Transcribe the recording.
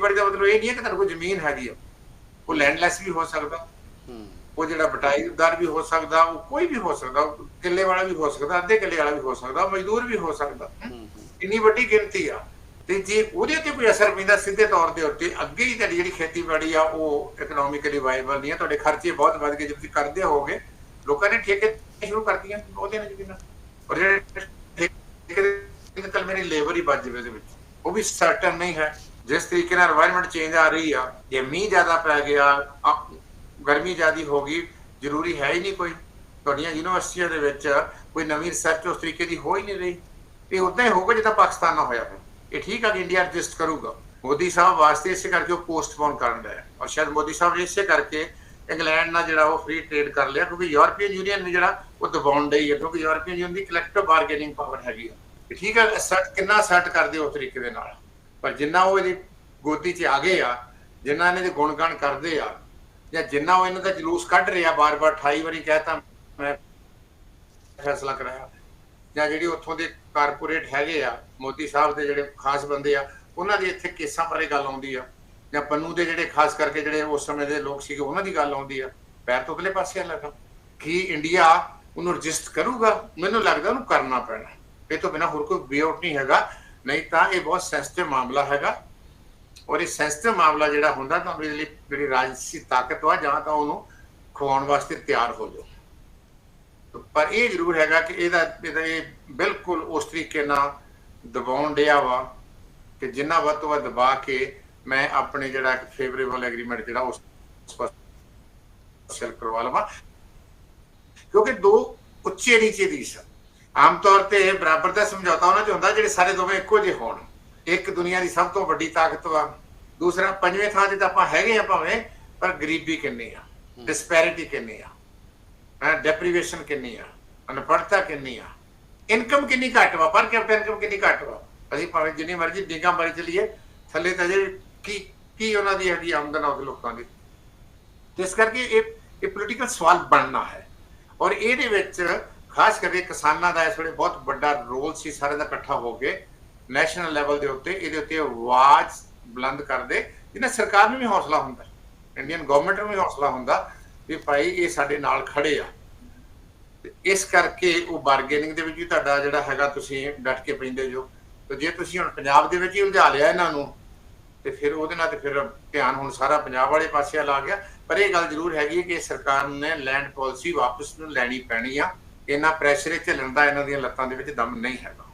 ਖੇਤੀਬਾੜੀ ਦਾ ਮਤਲਬ ਇਹ ਨਹੀਂ ਹੈ ਕਿ ਤੁਹਾਨੂੰ ਕੋਈ ਜ਼ਮੀਨ ਹੈਗੀ ਆ। ਉਹ ਲੈਂਡਲੈਸ ਵੀ ਹੋ ਸਕਦਾ। ਹੂੰ। ਉਹ ਜਿਹੜਾ ਬਟਾਈਦਾਰ ਵੀ ਹੋ ਸਕਦਾ ਉਹ ਕੋਈ ਵੀ ਹੋ ਸਕਦਾ ਕਿੱਲੇ ਵਾਲਾ ਵੀ ਹੋ ਸਕਦਾ ਅੱਧੇ ਕਿੱਲੇ ਵਾਲਾ ਵੀ ਹੋ ਸਕਦਾ ਮਜ਼ਦੂਰ ਵੀ ਹੋ ਸਕਦਾ। ਹੂੰ ਹੂੰ। ਇੰਨੀ ਵੱਡੀ ਗਿਣਤੀ ਆ। ਤੇ ਜੇ ਉਹਦੇ ਤੇ ਕੋਈ ਅਸਰ ਪੈਂਦਾ ਸਿੱਧੇ ਤੌਰ ਦੇ ਉੱਤੇ ਅੱਗੇ ਹੀ ਤੁਹਾਡੀ ਜਿਹੜੀ ਖੇਤੀਬਾੜੀ ਆ ਉਹ ਇਕਨੋਮਿਕਲੀ ਵਾਇਬਲ ਨਹੀਂ ਆ। ਤੁਹਾਡੇ ਖਰਚੇ ਬਹੁਤ ਵੱਧ ਗਏ ਜੇ ਤੁਸੀਂ ਕਰਦੇ ਹੋਗੇ ਲੋਕਾਂ ਨੇ ਠੇਕੇ ਸ਼ੁਰੂ ਕਰਤੀਆਂ ਉਹਦੇ ਨਾਲ ਜ਼ਮੀਨਾਂ ਔਰ ਜਿਹੜੇ ਠੇਕੇ ਦੇ ਕੱਲ ਮੇਰੀ ਲੇਬਰ ਹੀ ਬਚ ਜਾਵੇ ਉਹਦੇ ਵਿੱਚ। ਉਹ ਵੀ ਸਰਟਨ ਨਹੀਂ ਹੈ। ਜਿਸ ਤਰੀਕੇ ਨਾਲ এনवायरमेंट ਚੇਂਜ ਆ ਰਹੀ ਆ, ਜੇ ਮੀਂਹ ਜ਼ਿਆਦਾ ਪੈ ਗਿਆ ਗਰਮੀ ਜ਼ਿਆਦੀ ਹੋ ਗਈ, ਜ਼ਰੂਰੀ ਹੈ ਹੀ ਨਹੀਂ ਕੋਈ। ਤੁਹਾਡੀਆਂ ਯੂਨੀਵਰਸਿਟੀਆਂ ਦੇ ਵਿੱਚ ਕੋਈ ਨਵੀਂ ਰਿਸਰਚ ਉਸ ਤਰੀਕੇ ਦੀ ਹੋ ਹੀ ਨਹੀਂ ਰਹੀ। ਇਹ ਉਦਾਂ ਹੀ ਹੋਊਗਾ ਜਿੱਦਾਂ ਪਾਕਿਸਤਾਨ ਨਾਲ ਹੋਇਆ ਹੈ ਇਹ ਠੀਕ ਆ ਕਿ ਇੰਡੀਆ ਐਡਜਸਟ ਕਰੂਗਾ। ਮੋਦੀ ਸਾਹਿਬ ਵਾਸਤੇ ਇਸੇ ਕਰਕੇ ਉਹ ਪੋਸਟਪੋਨ ਕਰਨ ਦਾ ਹੈ। ਔਰ ਸ਼ਾਇਦ ਮੋਦੀ ਸਾਹਿਬ ਨੇ ਇਸੇ ਕਰਕੇ ਇੰਗਲੈਂਡ ਨਾਲ ਜਿਹੜਾ ਉਹ ਫ੍ਰੀ ਟ੍ਰੇਡ ਕਰ ਲਿਆ, ਕਿਉਂਕਿ ਯੂਰਪੀਅਨ ਯੂਨੀਅਨ ਨੇ ਜਿਹੜਾ ਉਹ ਦਬਾਉਣ ਡਈ ਹੈ, ਕਿਉਂਕਿ ਯੂਰਪੀਅਨ ਯੂਨੀਅਨ ਦੀ ਕਲੈਕਟਿਵ ਬਾਰਗੇਨਿੰਗ ਪਾਵਰ ਹੈਗੀ ਹੈ ਠੀਕ ਹੈ ਸੈਟ ਕਿੰਨਾ ਸੈਟ ਕਰਦੇ ਉਸ ਤਰੀਕੇ ਦੇ ਨਾਲ? ਪਰ ਜਿੰਨਾ ਉਹ ਇਹਦੀ ਗੋਦੀ 'ਚ ਆ ਗਏ ਆ, ਜਿੰਨਾ ਇਹਨਾਂ ਦੇ ਗੁਣਗਾਨ ਕਰਦੇ ਆ, ਜਾਂ ਜਿੰਨਾ ਉਹ ਇਹਨਾਂ ਦਾ ਜਲੂਸ ਕੱਢ ਰਿਹਾ ਬਾਰ-ਬਾਰ 28 ਵਾਰੀ ਕਹਿਤਾ ਮੈਂ ਫੈਸਲਾ ਕਰਾਇਆ, ਜਾਂ ਜਿਹੜੀ ਉੱਥੋਂ ਦੇ ਕਾਰਪੋਰੇਟ ਹੈਗੇ ਆ, ਮੋਦੀ ਸਾਹਿਬ ਦੇ ਜਿਹੜੇ ਖਾਸ ਬੰਦੇ ਆ, ਉਹਨਾਂ ਦੀ ਇੱਥੇ ਕੇਸਾਂ ਬਾਰੇ ਗੱਲ ਆਉਂਦੀ ਆ, ਜਾਂ ਪੰਨੂ ਦੇ ਜਿਹੜੇ ਖਾਸ ਕਰਕੇ ਜਿਹੜੇ ਉਸ ਸਮੇਂ ਦੇ ਲੋਕ ਸੀਗੇ, ਉਹਨਾਂ ਦੀ ਗੱਲ ਆਉਂਦੀ ਆ, ਪੈਰ ਤੋਂ ਅਗਲੇ ਪਾਸੇ ਲੱਗਾ ਕੀ ਇੰਡੀਆ ਉਹਨੂੰ ਰਜਿਸਟ ਕਰੂਗਾ? ਮੈਨੂੰ ਲੱਗਦਾ ਉਹਨੂੰ ਕਰਨਾ ਪੈਣਾ, ਇਹ ਤੋਂ ਬਿਨਾ ਹੋਰ ਕੋਈ ਵੇ ਆਊਟ ਨਹੀਂ ਹੈਗਾ। ਨਹੀਂ ਤਾਂ ਇਹ ਬਹੁਤ ਸੈਂਸਿਟਿਵ ਮਾਮਲਾ ਹੈਗਾ। ਔਰ ਇਹ ਸੈਂਸਿਟਿਵ ਮਾਮਲਾ ਜਿਹੜਾ ਹੁੰਦਾ ਤਾਂ ਉਹਦੇ ਲਈ ਜਿਹੜੀ ਰਾਜਸੀ ਤਾਕਤ ਵਾ ਜਾਂ ਤਾਂ ਉਹਨੂੰ ਖਵਾਉਣ ਵਾਸਤੇ ਤਿਆਰ ਹੋ ਜਾਓ। ਪਰ ਇਹ ਜ਼ਰੂਰ ਹੈਗਾ ਕਿ ਇਹਦਾ ਇਹਦਾ ਇਹ ਬਿਲਕੁਲ ਉਸ ਤਰੀਕੇ ਨਾਲ ਦਬਾਉਣ ਡਿਆ ਵਾ ਕਿ ਜਿੰਨਾ ਵੱਧ ਤੋਂ ਵੱਧ ਦਬਾ ਕੇ ਮੈਂ ਆਪਣੇ ਜਿਹੜਾ ਇੱਕ ਫੇਵਰੇਬਲ ਐਗਰੀਮੈਂਟ ਜਿਹੜਾ ਉਸ ਸੈਲ ਕਰਵਾ ਲਵਾਂ। ਕਿਉਂਕਿ ਦੋ ਉੱਚੇ ਨੀਚੇ ਦੀ ਸਨ ਆਮ ਤੌਰ ਤੇ ਬਰਾਬਰ ਦਾ ਸਮਝੌਤਾ ਉਹਨਾਂ 'ਚ ਹੁੰਦਾ ਜਿਹੜੇ ਸਾਰੇ ਦੋਵੇਂ ਇੱਕੋ ਜਿਹੇ ਹੋਣ। ਇੱਕ ਦੁਨੀਆ ਦੀ ਸਭ ਤੋਂ ਵੱਡੀ ਤਾਕਤ ਵਾ ਦੂਸਰਾ ਪੰਜਵੇਂ ਥਾਂ ਤੇ ਤਾਂ ਆਪਾਂ ਹੈਗੇ ਆ ਭਾਵੇਂ ਪਰ ਗਰੀਬੀ ਕਿੰਨੀ ਆ ਡਿਸਪੈਰਿਟੀ ਕਿੰਨੀ ਆ ਹੈ ਡੈਪਰੀਵੇਸ਼ਨ ਕਿੰਨੀ ਆ ਅਨਪੜਤਾ ਕਿੰਨੀ ਆ। ਇਨਕਮ ਕਿੰਨੀ ਘੱਟ ਵਾ ਪਰ ਕੈਪੀਟਲ ਇਨਕਮ ਕਿੰਨੀ ਘੱਟ ਵਾ। ਅਸੀਂ ਭਾਵੇਂ ਜਿੰਨੀ ਮਰਜ਼ੀ ਡਿੰਗਾ ਮਾਰੀ ਚਲੀਏ ਥੱਲੇ ਤਾਂ ਜੇ ਕੀ ਕੀ ਉਹਨਾਂ ਦੀ ਹੈਗੀ ਆਮਦਨ ਆ ਉਹਦੇ ਲੋਕਾਂ ਦੀ। ਇਸ ਕਰਕੇ ਇਹ ਇਹ ਪੋਲੀਟੀਕਲ ਸਵਾਲ ਬਣਨਾ ਹੈ। ਔਰ ਇਹਦੇ ਵਿੱਚ ਖਾਸ ਕਰਕੇ ਕਿਸਾਨਾਂ ਦਾ ਇਸ ਵੇਲੇ ਬਹੁਤ ਵੱਡਾ ਰੋਲ ਸੀ ਸਾਰੇ ਦਾ ਇਕੱਠਾ ਹੋ ਕੇ ਨੈਸ਼ਨਲ ਲੈਵਲ ਦੇ ਉੱਤੇ, ਇਹਦੇ ਉੱਤੇ ਆਵਾਜ਼ ਬੁਲੰਦ ਕਰਦੇ ਜਿਹਨਾਂ ਸਰਕਾਰ ਨੂੰ ਵੀ ਹੌਸਲਾ ਹੁੰਦਾ ਇੰਡੀਅਨ ਗਵਰਨਮੈਂਟ ਨੂੰ ਵੀ ਹੌਸਲਾ ਹੁੰਦਾ ਵੀ ਭਾਈ ਇਹ ਸਾਡੇ ਨਾਲ ਖੜੇ ਆ। ਤੇ ਇਸ ਕਰਕੇ ਉਹ ਬਾਰਗੇਨਿੰਗ ਦੇ ਵਿੱਚ ਵੀ ਤੁਹਾਡਾ ਜਿਹੜਾ ਹੈਗਾ, ਤੁਸੀਂ ਡਟ ਕੇ ਪੈਂਦੇ ਜੋ। ਤੇ ਜੇ ਤੁਸੀਂ ਹੁਣ ਪੰਜਾਬ ਦੇ ਵਿੱਚ ਹੀ ਉਲਝਾ ਲਿਆ ਇਹਨਾਂ ਨੂੰ, ਤੇ ਫਿਰ ਉਹਦੇ ਨਾਲ ਤੇ ਫਿਰ ਧਿਆਨ ਹੁਣ ਸਾਰਾ ਪੰਜਾਬ ਵਾਲੇ ਪਾਸੇ ਵੱਲ ਆ ਗਿਆ। ਪਰ ਇਹ ਗੱਲ ਜ਼ਰੂਰ ਹੈਗੀ ਹੈ ਕਿ ਸਰਕਾਰ ਨੇ ਲੈਂਡ ਪਾਲਿਸੀ ਵਾਪਸ ਨੂੰ ਲੈਣੀ ਪੈਣੀ ਆ। ਇੰਨਾ ਪ੍ਰੈਸ਼ਰ ਇੱਥੇ ਦਾ ਇਹਨਾਂ ਦੀਆਂ ਲੱਤਾਂ ਦੇ ਵਿੱਚ ਦਮ ਨਹੀਂ ਹੈਗਾ।